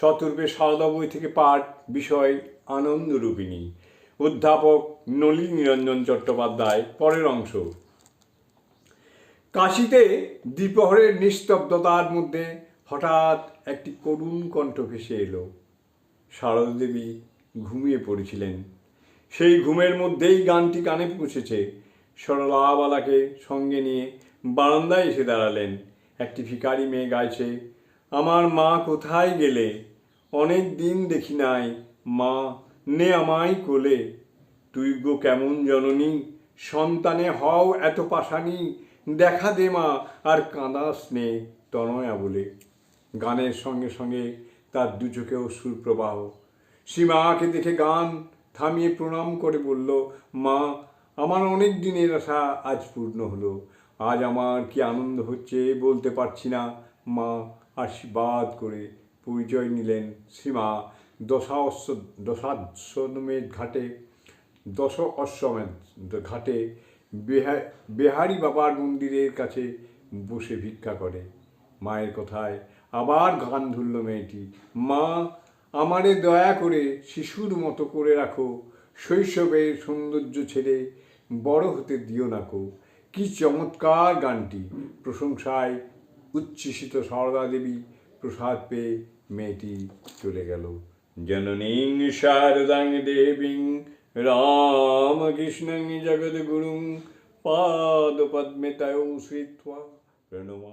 শতরূপে সারদা বই থেকে পাঠ বিষয় আনন্দরূপিণী অধ্যাপক নলিনী নিরঞ্জন চট্টোপাধ্যায়, পরের অংশ। কাশিতে দ্বিপ্রহরের নিস্তব্ধতার মধ্যে হঠাৎ একটি করুণ কণ্ঠ ভেসে এলো। শারদা দেবী ঘুমিয়ে পড়েছিলেন। সেই ঘুমের মধ্যেই গানটি কানে পৌঁছেছে। সরলাবালাকে সঙ্গে নিয়ে বারান্দায় এসে দাঁড়ালেন। একটি ভিখারি মেয়ে গাইছে আমার মা কোথায় গেলে? অনেক দিন দেখি নাই। মা, নে আমায় কোলে। তুই গো কেমন জননী? সন্তানে হও এত পাশানি। দেখা দে মা, আর কাঁদাস নে তনয়া বলে। গানের সঙ্গে সঙ্গে তার দু চোখেও সুরপ্রবাহ। প্রবাহ সীমাকে দেখে গান থামিয়ে প্রণাম করে বলল, মা, আমার অনেক দিনের আশা আজ পূর্ণ হলো। আজ আমার কি আনন্দ হচ্ছে বলতে পারছি না। মা আশীর্বাদ করে পরিচয় নিলেন সীমা দশা অশ্ব দশাশ্বমেধ ঘাটে দশ অশ্বমেধ ঘাটে বেহা, বেহারি বাবার মন্দিরের কাছে বসে ভিক্ষা করে। মায়ের কথায়, আবার গান ধরল মেয়েটি। মা, আমারে দয়া করে শিশুর মতো করে রাখো। শৈশবের সৌন্দর্য ছেড়ে বড় হতে দিও নাকো কি চমৎকার গানটি। প্রশংসায় উচ্ছ্বসিত সারদা দেবী প্রসাদ পেয়ে মেয়েটি চলে গেল। জননীং, শারদাং, দেবীং, রামকৃষ্ণং, জগদ্গুরুং পাদপদ্মে তয়ৌ শ্রীত্বা প্রণমা